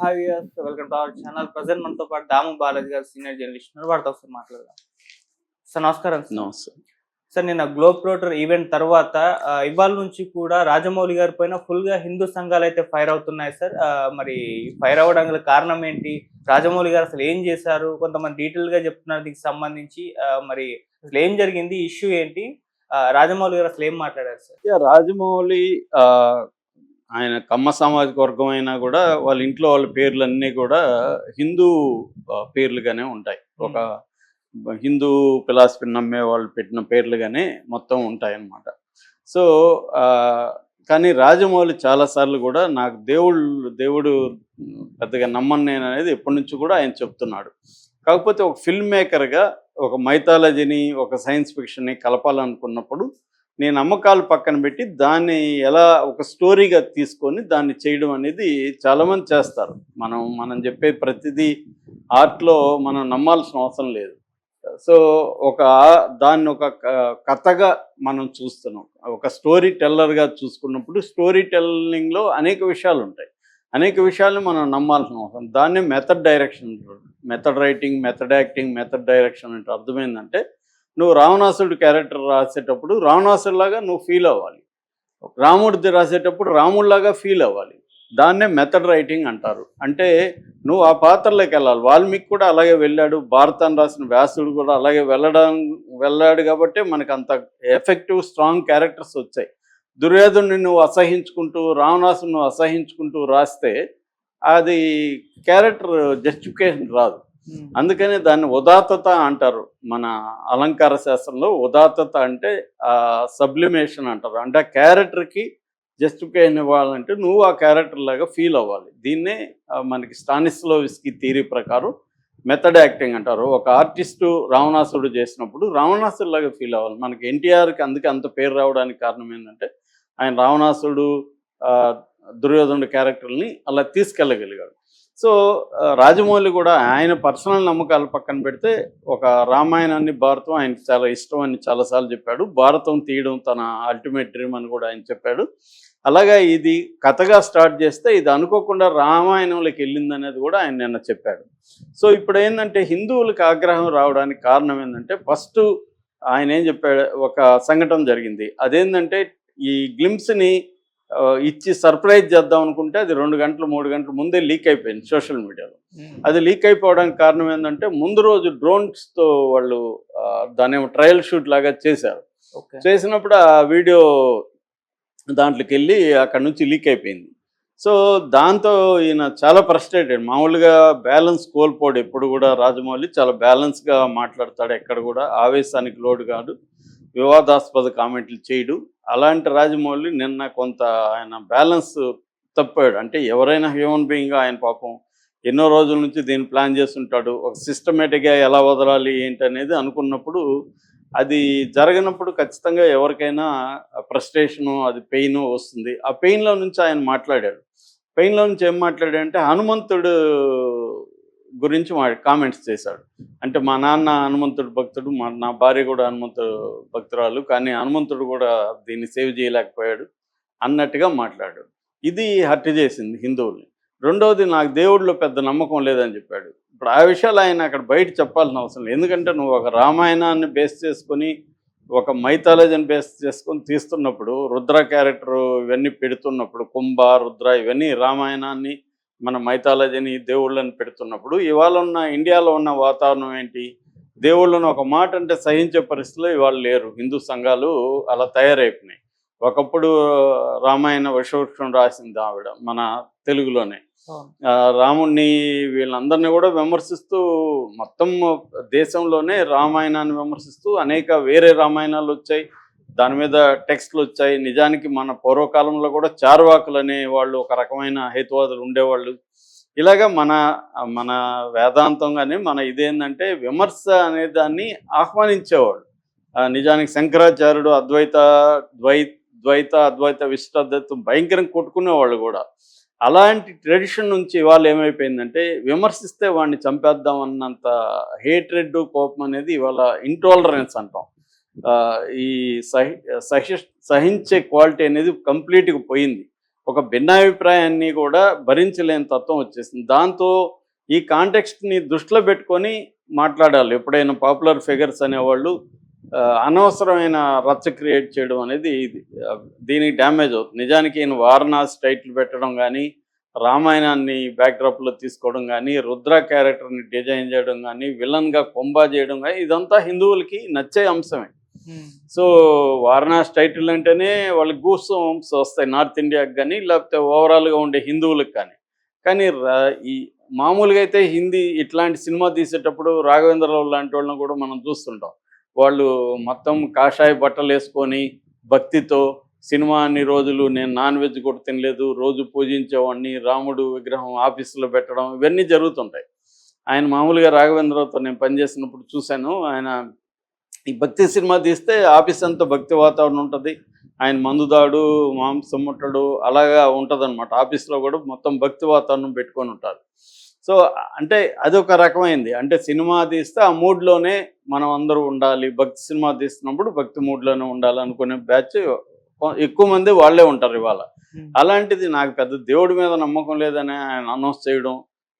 Hi welcome to our channel present మనతో పాటు దాము బాలాజీ గారు సీనియర్ జర్నలిస్ట్ ఉన్నారు. వారితో ఒకసారి మాట్లాడదాం. సార్ నమస్కారం సార్. నమస్తే. సార్ నిన్న గ్లోబ్ రోటర్ ఈవెంట్ తర్వాత ఇవాళ నుంచి కూడా రాజమౌళి గారి పైన ఫుల్గా హిందూ సంఘాలు అయితే ఫైర్ అవుతున్నాయి సార్. మరి ఫైర్ అవ్వడానికి గల కారణం ఏంటి? రాజమౌళి గారు అసలు ఏం చేశారు? కొంతమంది డీటెయిల్గా చెప్తున్నారు. దీనికి సంబంధించి మరి అసలు ఏం జరిగింది? ఇష్యూ ఏంటి? రాజమౌళి గారు అసలు ఏం మాట్లాడారు సార్? రాజమౌళి ఆయన కమ్మ సామాజిక వర్గం అయినా కూడా వాళ్ళ ఇంట్లో వాళ్ళ పేర్లన్నీ కూడా హిందూ పేర్లుగానే ఉంటాయి. ఒక హిందూ ఫిలాసఫీ నమ్మే వాళ్ళు పెట్టిన పేర్లుగానే మొత్తం ఉంటాయి అన్నమాట సో కానీ రాజమౌళి చాలాసార్లు కూడా నాకు దేవుళ్ళు దేవుడు పెద్దగా నమ్మను నేను అనేది ఎప్పటి నుంచి కూడా ఆయన చెప్తున్నాడు. కాకపోతే ఒక ఫిల్మ్ మేకర్గా ఒక మైథాలజీని ఒక సైన్స్ ఫిక్షన్ని కలపాలనుకున్నప్పుడు నేను అమ్మకాలు పక్కన పెట్టి దాన్ని ఎలా ఒక స్టోరీగా తీసుకొని దాన్ని చేయడం అనేది చాలామంది చేస్తారు. మనం మనం చెప్పే ప్రతిదీ ఆర్ట్లో మనం నమ్మాల్సిన అవసరం లేదు. సో ఒక దాన్ని ఒక క- కథగా మనం చూస్తున్నాం. ఒక స్టోరీ టెల్లర్గా చూసుకున్నప్పుడు స్టోరీ టెల్లింగ్లో అనేక విషయాలు ఉంటాయి. అనేక విషయాలను మనం నమ్మాల్సిన అవసరం. దాన్ని method direction method writing method acting method direction అంటే అర్థమైందంటే నువ్వు రావణాసుడు క్యారెక్టర్ రాసేటప్పుడు రావణాసుడిలాగా నువ్వు ఫీల్ అవ్వాలి. రాముడిది రాసేటప్పుడు రాముడిలాగా ఫీల్ అవ్వాలి. దాన్నే మెథడ్ రైటింగ్ అంటారు. అంటే నువ్వు ఆ పాత్రలోకి వెళ్ళాలి. వాల్మీకి కూడా అలాగే వెళ్ళాడు. భారతాన్ని రాసిన వ్యాసుడు కూడా అలాగే వెళ్ళడం వెళ్ళాడు కాబట్టి మనకు అంత ఎఫెక్టివ్ స్ట్రాంగ్ క్యారెక్టర్స్ వచ్చాయి. దుర్యోధుని నువ్వు అసహించుకుంటూ రావణాసుని నువ్వు అసహించుకుంటూ రాస్తే అది క్యారెక్టర్ జస్టిఫికేషన్ రాదు. అందుకనే దాన్ని ఉదాత్తత అంటారు. మన అలంకార శాస్త్రంలో ఉదాత్తత అంటే సబ్లిమేషన్ అంటారు. అంటే ఆ క్యారెక్టర్కి జస్టిఫికేషన్ ఇవ్వాలంటే నువ్వు ఆ క్యారెక్టర్ లాగా ఫీల్ అవ్వాలి. దీన్నే మనకి స్టానిస్లోవిస్కి థీరీ ప్రకారం మెథడ్ యాక్టింగ్ అంటారు. ఒక ఆర్టిస్టు రావణాసుడు చేసినప్పుడు రావణాసుడు లాగా ఫీల్ అవ్వాలి. మనకి ఎన్టీఆర్కి అందుకే అంత పేరు రావడానికి కారణం ఏంటంటే ఆయన రావణాసుడు ఆ, దుర్యోధనుడు క్యారెక్టర్ని అలా తీసుకెళ్ళగలిగాడు. సో రాజమౌళి కూడా ఆయన పర్సనల్ నమ్మకాలు పక్కన పెడితే ఒక రామాయణాన్ని భారతం ఆయనకి చాలా ఇష్టం అని చాలాసార్లు చెప్పాడు. భారతం తీయడం తన అల్టిమేట్ డ్రీమ్ అని కూడా ఆయన చెప్పాడు. అలాగా ఇది కథగా స్టార్ట్ చేస్తే ఇది అనుకోకుండా రామాయణంలోకి వెళ్ళిందనేది కూడా ఆయన నిన్న చెప్పాడు. సో ఇప్పుడు ఏంటంటే హిందువులకు ఆగ్రహం రావడానికి కారణం ఏంటంటే ఫస్ట్ ఆయన ఏం చెప్పాడు ఒక సంఘటన జరిగింది. అదేంటంటే ఈ గ్లిమ్స్ని ఇచ్చి సర్ప్రైజ్ చేద్దాం అనుకుంటే అది రెండు గంటలు మూడు గంటల ముందే లీక్ అయిపోయింది సోషల్ మీడియాలో. అది లీక్ అయిపోవడానికి కారణం ఏంటంటే ముందు రోజు డ్రోన్స్తో వాళ్ళు దాని ట్రయల్ షూట్ లాగా చేశారు. చేసినప్పుడు ఆ వీడియో దాంట్లోకి వెళ్ళి అక్కడ నుంచి లీక్ అయిపోయింది. సో దాంతో ఈయన చాలా ఫ్రస్ట్రేటెడ్ మామూలుగా బ్యాలెన్స్ కోల్పోడు. ఎప్పుడు కూడా రాజమౌళి చాలా బ్యాలెన్స్గా మాట్లాడతాడు. ఎక్కడ కూడా ఆవేశానికి లోడు కాదు. వివాదాస్పద కామెంట్లు చేయడు. అలాంటి రాజమౌళి నిన్న కొంత ఆయన బ్యాలెన్స్ తప్పాడు. అంటే ఎవరైనా హ్యూమన్ బీయింగ్గా ఆయన పాపం ఎన్నో రోజుల నుంచి దీన్ని ప్లాన్ చేస్తుంటాడు. ఒక సిస్టమేటిక్గా ఎలా వదలాలి ఏంటి అనేది అనుకున్నప్పుడు అది జరగనప్పుడు ఖచ్చితంగా ఎవరికైనా ఫ్రస్ట్రేషను అది పెయిన్ వస్తుంది. ఆ పెయిన్లో నుంచి ఆయన మాట్లాడాడు. పెయిన్లో నుంచి ఏం మాట్లాడాడంటే హనుమంతుడు గురించి మా కామెంట్స్ చేశాడు. అంటే మా నాన్న హనుమంతుడు భక్తుడు మా నా భార్య కూడా హనుమంతుడు భక్తురాలు కానీ హనుమంతుడు కూడా దీన్ని సేవ్ చేయలేకపోయాడు అన్నట్టుగా మాట్లాడాడు. ఇది హత్య చేసింది హిందువుల్ని. రెండవది నాకు దేవుడిలో పెద్ద నమ్మకం లేదని చెప్పాడు. ఇప్పుడు ఆ విషయాలు ఆయన అక్కడ బయట చెప్పాల్సిన అవసరం లేదు. ఎందుకంటే నువ్వు ఒక రామాయణాన్ని బేస్ చేసుకొని ఒక మైథాలజీని బేస్ చేసుకొని తీస్తున్నప్పుడు రుద్ర క్యారెక్టర్ ఇవన్నీ పెడుతున్నప్పుడు కుంభ రుద్ర ఇవన్నీ రామాయణాన్ని మన మైథాలజీని దేవుళ్ళని పెడుతున్నప్పుడు ఇవాళ ఉన్న ఇండియాలో ఉన్న వాతావరణం ఏంటి? దేవుళ్ళను ఒక మాట అంటే సహించే పరిస్థితిలో ఇవాళ లేరు. హిందూ సంఘాలు అలా తయారైపోయినాయి. ఒకప్పుడు రామాయణ వశవృక్షం రాసింది ఆవిడ మన తెలుగులోనే. రాముణ్ణి వీళ్ళందరినీ కూడా విమర్శిస్తూ మొత్తం దేశంలోనే రామాయణాన్ని విమర్శిస్తూ అనేక వేరే రామాయణాలు వచ్చాయి. దాని మీద టెక్స్ట్లు వచ్చాయి. నిజానికి మన పూర్వకాలంలో కూడా చార్వాకులు అనే వాళ్ళు ఒక రకమైన హేతువాదులు ఉండేవాళ్ళు. ఇలాగా మన మన వేదాంతం కానీ మన ఇదేంటంటే విమర్శ అనే దాన్ని ఆహ్వానించేవాళ్ళు. ఆ, నిజానికి శంకరాచార్యుడు అద్వైత ద్వై ద్వైత అద్వైత విశ్వద్వైతం భయంకరంగా కొట్టుకునేవాళ్ళు కూడా. అలాంటి ట్రెడిషన్ నుంచి ఇవాళ ఏమైపోయిందంటే విమర్శిస్తే వాడిని చంపేద్దాం అన్నంత హేట్రెడ్ కోపం అనేది ఇవాళ ఇంటాలరెన్స్ అంటాం. ఈ సహి సహించే క్వాలిటీ అనేది కంప్లీట్గా పోయింది. ఒక భిన్నాభిప్రాయాన్ని కూడా భరించలేని తత్వం వచ్చేసింది. దాంతో ఈ కాంటెక్స్ట్ని దృష్టిలో పెట్టుకొని మాట్లాడాలి. ఎప్పుడైనా పాపులర్ ఫిగర్స్ అనేవాళ్ళు అనవసరమైన రచ్చ క్రియేట్ చేయడం అనేది ఇది దీనికి డ్యామేజ్ అవుతుంది. నిజానికి ఈయన వారణాసి టైటిల్ పెట్టడం కానీ రామాయణాన్ని బ్యాక్డ్రాప్లో తీసుకోవడం కానీ రుద్ర క్యారెక్టర్ని డిజైన్ చేయడం కానీ విలన్గా కొంబా చేయడం కానీ ఇదంతా హిందువులకి నచ్చే అంశమే. Hmm. సో వారణాసి టైటిల్ అంటేనే వాళ్ళకి గూస్ హోమ్స్ వస్తాయి నార్త్ ఇండియాకి కానీ లేకపోతే ఓవరాల్గా ఉండే హిందువులకు కానీ. కానీ రా- ఈ మామూలుగా అయితే హిందీ ఇట్లాంటి సినిమా తీసేటప్పుడు రాఘవేంద్రరావు లాంటి వాళ్ళని కూడా మనం చూస్తుంటాం. వాళ్ళు మొత్తం కాషాయ బట్టలు వేసుకొని భక్తితో సినిమా అన్ని రోజులు నేను నాన్ వెజ్ కూడా తినలేదు రోజు పూజించేవాడిని రాముడు విగ్రహం ఆఫీసులో పెట్టడం ఇవన్నీ జరుగుతుంటాయి. ఆయన మామూలుగా రాఘవేంద్రరావుతో నేను పనిచేసినప్పుడు చూశాను. ఆయన ఈ భక్తి సినిమా తీస్తే ఆఫీస్ అంతా భక్తి వాతావరణం ఉంటుంది. ఆయన మందుదాడు మాంసం ముట్టడు అలాగా ఉంటుంది అనమాట ఆఫీస్లో కూడా మొత్తం భక్తి వాతావరణం పెట్టుకొని ఉంటారు. సో అంటే అదొక రకమైంది. అంటే సినిమా తీస్తే ఆ మూడ్లోనే మనం అందరూ ఉండాలి. భక్తి సినిమా తీస్తున్నప్పుడు భక్తి మూడ్లోనే ఉండాలి అనుకునే బ్యాచ్ ఎక్కువ మంది వాళ్ళే ఉంటారు ఇవాళ. అలాంటిది నాకు పెద్ద దేవుడి మీద నమ్మకం లేదని ఆయన అనౌన్స్ చేయడం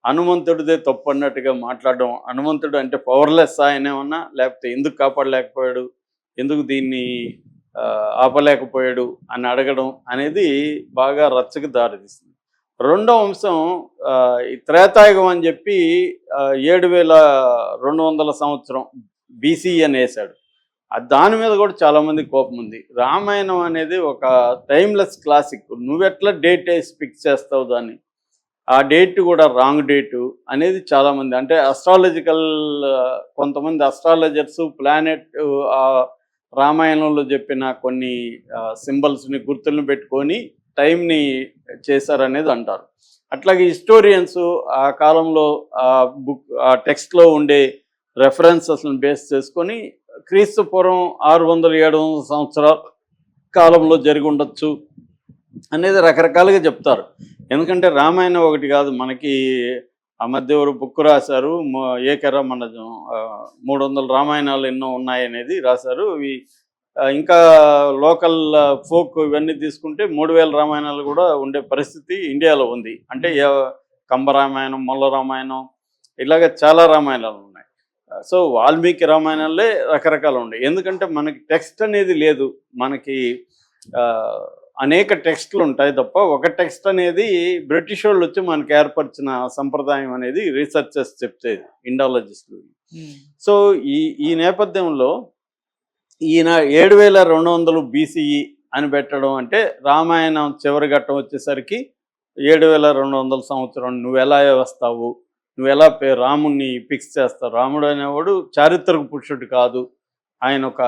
హనుమంతుడిదే తప్పు అన్నట్టుగా మాట్లాడడం. హనుమంతుడు అంటే పవర్లెస్ ఆయన ఏమన్నా లేకపోతే ఎందుకు కాపాడలేకపోయాడు? ఎందుకు దీన్ని ఆపలేకపోయాడు? అని అడగడం అనేది బాగా రచ్చకు దారితీస్తుంది రెండో అంశం ఈ త్రేతాయుగం అని చెప్పి ఏడు వేల రెండు వందల సంవత్సరం బీసీ అని వేశాడు. దాని మీద కూడా చాలామంది కోపం ఉంది. రామాయణం అనేది ఒక టైమ్లెస్ క్లాసిక్ నువ్వెట్లా డేట్ వేసి ఫిక్స్ చేస్తావు దాన్ని? ఆ డేట్ కూడా రాంగ్ డేటు అనేది చాలామంది అంటే అస్ట్రాలజికల్ కొంతమంది అస్ట్రాలజర్స్ ప్లానెట్ రామాయణంలో చెప్పిన కొన్ని సింబల్స్ని గుర్తులను పెట్టుకొని టైంని చేశారనేది అంటారు. అట్లాగే హిస్టోరియన్స్ ఆ కాలంలో ఆ బుక్ ఆ టెక్స్ట్లో ఉండే రెఫరెన్సెస్ని బేస్ చేసుకొని క్రీస్తు పూర్వం ఆరు వందల ఏడు వందల సంవత్సరాల కాలంలో జరిగి ఉండొచ్చు అనేది రకరకాలుగా చెప్తారు. ఎందుకంటే రామాయణం ఒకటి కాదు మనకి ఆ మధ్య ఎవరు బుక్ రాశారు ఏకర మన మూడు వందల రామాయణాలు ఎన్నో ఉన్నాయనేది రాశారు. ఇవి ఇంకా లోకల్ ఫోక్ ఇవన్నీ తీసుకుంటే మూడు వేల రామాయణాలు కూడా ఉండే పరిస్థితి ఇండియాలో ఉంది. అంటే కంబ రామాయణం మొల్ల రామాయణం ఇలాగ చాలా రామాయణాలు ఉన్నాయి. సో వాల్మీకి రామాయణాలే రకరకాలు ఉన్నాయి. ఎందుకంటే మనకి టెక్స్ట్ అనేది లేదు. మనకి అనేక టెక్స్ట్లు ఉంటాయి తప్ప ఒక టెక్స్ట్ అనేది బ్రిటిష్ వాళ్ళు వచ్చి మనకి ఏర్పరిచిన సంప్రదాయం అనేది రీసెర్చర్స్ చెప్తేది ఇండాలజిస్టులు. సో ఈ ఈ నేపథ్యంలో ఈయన ఏడు వేల రెండు వందలు బీసీఈ అని పెట్టడం అంటే రామాయణం చివరి ఘట్టం వచ్చేసరికి ఏడు వేల రెండు వందల సంవత్సరం నువ్వు ఎలా వస్తావు నువ్వు ఎలా రాముణ్ణి ఫిక్స్ చేస్తావు రాముడు అనేవాడు చారిత్రక పురుషుడు కాదు. ఆయన ఒక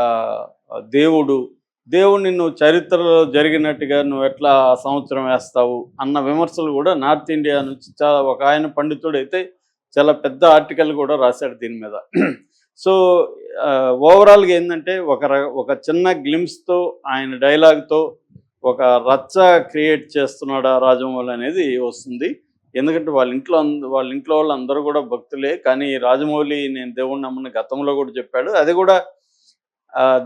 దేవుడు దేవుడిని నువ్వు చరిత్రలో జరిగినట్టుగా నువ్వు ఎట్లా సంవత్సరం వేస్తావు అన్న విమర్శలు కూడా నార్త్ ఇండియా నుంచి చాలా ఒక ఆయన పండితుడు అయితే చాలా పెద్ద ఆర్టికల్ కూడా రాశాడు దీని మీద. సో ఓవరాల్గా ఏంటంటే ఒక ర- ఒక చిన్న గ్లిమ్స్తో ఆయన డైలాగ్తో ఒక రచ్చ క్రియేట్ చేస్తున్నాడా రాజమౌళి అనేది వస్తుంది. ఎందుకంటే వాళ్ళ ఇంట్లో అంద- వాళ్ళ ఇంట్లో వాళ్ళు అందరూ కూడా భక్తులే. కానీ రాజమౌళి నేను దేవుడిని నమ్మని గతంలో కూడా చెప్పాడు. అది కూడా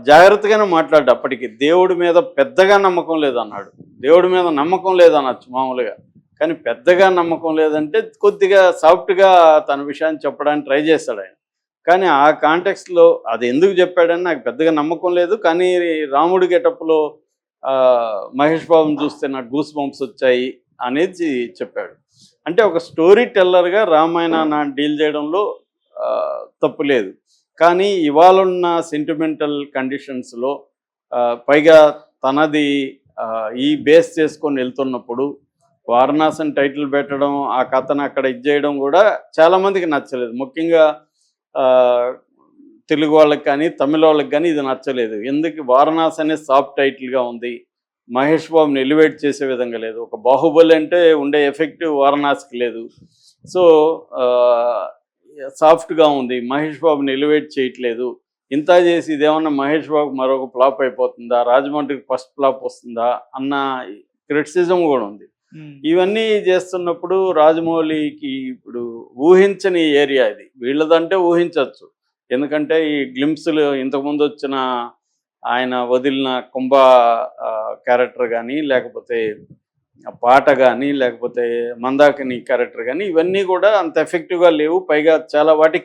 జాగ్రత్తగానే మాట్లాడు అప్పటికి. దేవుడి మీద పెద్దగా నమ్మకం లేదన్నాడు. దేవుడి మీద నమ్మకం లేదనొచ్చు మామూలుగా. కానీ పెద్దగా నమ్మకం లేదంటే కొద్దిగా సాఫ్ట్గా తన విషయాన్ని చెప్పడానికి ట్రై చేస్తాడు ఆయన. కానీ ఆ కాంటెక్స్లో అది ఎందుకు చెప్పాడని నాకు పెద్దగా నమ్మకం లేదు. కానీ రాముడి గెటప్లో మహేష్ బాబుని చూస్తే నాకు గూస్ బంప్స్ వచ్చాయి అనేది చెప్పాడు. అంటే ఒక స్టోరీ టెల్లర్గా రామాయణాన్ని డీల్ చేయడంలో తప్పు లేదు. కానీ ఇవాళ ఉన్న సెంటిమెంటల్ కండిషన్స్లో పైగా తనది ఈ బేస్ చేసుకొని వెళ్తున్నప్పుడు వారణాసిని టైటిల్ పెట్టడం ఆ కథను అక్కడ ఇచ్చేయడం కూడా చాలామందికి నచ్చలేదు. ముఖ్యంగా ఆ, తెలుగు వాళ్ళకి కానీ తమిళ వాళ్ళకి కానీ ఇది నచ్చలేదు. ఎందుకు? వారణాసి అనే సాఫ్ట్ టైటిల్గా ఉంది. మహేష్ బాబుని ఎలివేట్ చేసే విధంగా లేదు. ఒక బాహుబలి అంటే ఉండే ఎఫెక్ట్ వారణాసికి లేదు. సో సాఫ్ట్గా ఉంది. మహేష్ బాబుని ఎలివేట్ చేయట్లేదు. ఇంత చేసి ఇదేమన్నా మహేష్ బాబు మరొక ఫ్లాప్ అయిపోతుందా? రాజమండ్రికి ఫస్ట్ ఫ్లాప్ వస్తుందా? అన్న క్రిటిసిజం కూడా ఉంది. ఇవన్నీ చేస్తున్నప్పుడు రాజమౌళికి ఇప్పుడు ఊహించని ఏరియా ఇది. వీళ్ళదంటే ఊహించవచ్చు ఎందుకంటే ఈ గ్లిమ్స్లు ఇంతకుముందు వచ్చిన ఆయన వదిలిన కుంభ క్యారెక్టర్ కానీ లేకపోతే పాట కానీ లేకపోతే మందాకిని క్యారెక్టర్ కానీ ఇవన్నీ కూడా అంత ఎఫెక్టివ్గా లేవు. పైగా చాలా వాటికి